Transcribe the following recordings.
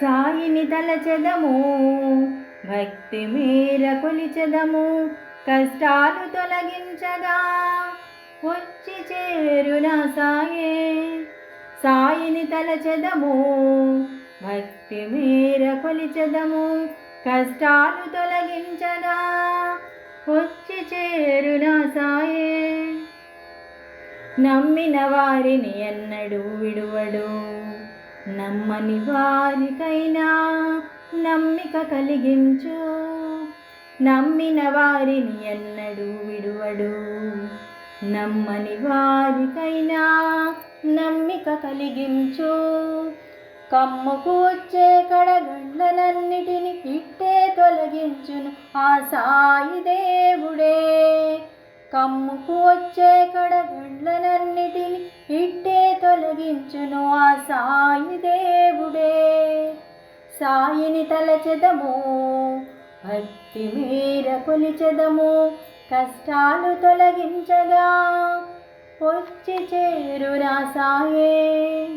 సాయిని తలచెదము భక్తి మీర కొలిచెదము కష్టాలు తొలగించగా వచ్చి చేరున సాయే. సాయిని తలచెదము భక్తి మీర కొలిచెదము కష్టాలు తొలగించగా వచ్చి చేరున సాయే. నమ్మిన వారిని ఎన్నడూ విడువడు. నమ్మని వారికైనా నమ్మిక కలిగించు. నమ్మిన వారిని ఎన్నడూ విడువడు. నమ్మని వారికైనా నమ్మిక కలిగించు. కమ్ముకు వచ్చే కడగండ్లనన్నిటిని ఇట్టే తొలగించును ఆ సాయి దేవుడే. కమ్ముకు వచ్చే తొలగించును ఆ సాయి దేవుడే. సాయిని తలచెదము భక్తి మీర కొలిచెదము కష్టాలు తొలగించగా వచ్చి చేరురా సాయే.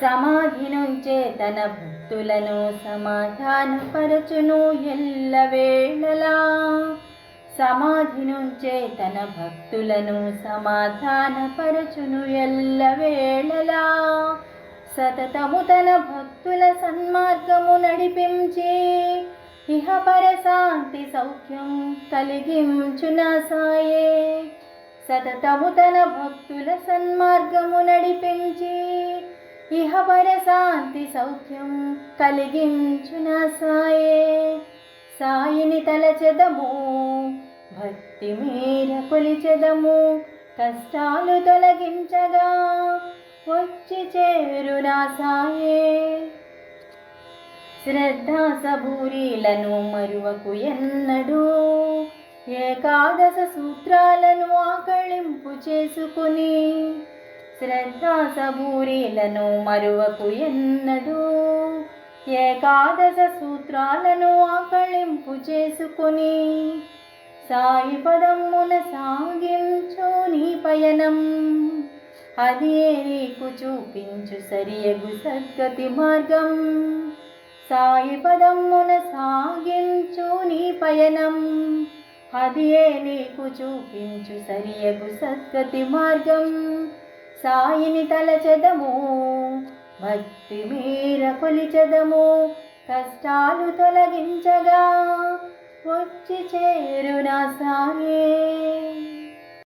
సమాధి నుంచే తన భక్తులను సమాధానపరచును ఎల్లవేళలా. సమాధి నుంచే తన భక్తులను సమాధానపరచును ఎల్లవేళలా సతతము తన భక్తుల సన్మార్గము నడిపించి ఇహపర శాంతి సౌఖ్యం కలిగించున సాయే. సతతము తన భక్తుల సన్మార్గము నడిపించి ఇహపర శాంతి సౌఖ్యం కలిగించున సాయే. సాయిని తలచెదము భక్తి మేర కొలిచెదము కష్టాలు తొలగించగా వచ్చి చేరునా సాయే. శ్రద్ధా సబూరీలను మరువకు ఎన్నడూ ఏకాదశ సూత్రాలను ఆకళింపు చేసుకుని శ్రద్ధా సబూరీలను మరువకు ఎన్నడూ ఏకాదశ సూత్రాలను ఆకళింపు చేసుకుని సాయి పదమ్మున సాగించు నీ పయనం. అదే నీకు చూపించు సరియగు సద్గతి మార్గం. సాయి పదమ్మున సాగించు నీ పయనం. అదే నీకు చూపించు సరియగు సద్గతి మార్గం. సాయిని తలచెదము భక్తి మీర కొలిచెదము కష్టాలు తొలగించగా వచ్చి చేరునా సాగే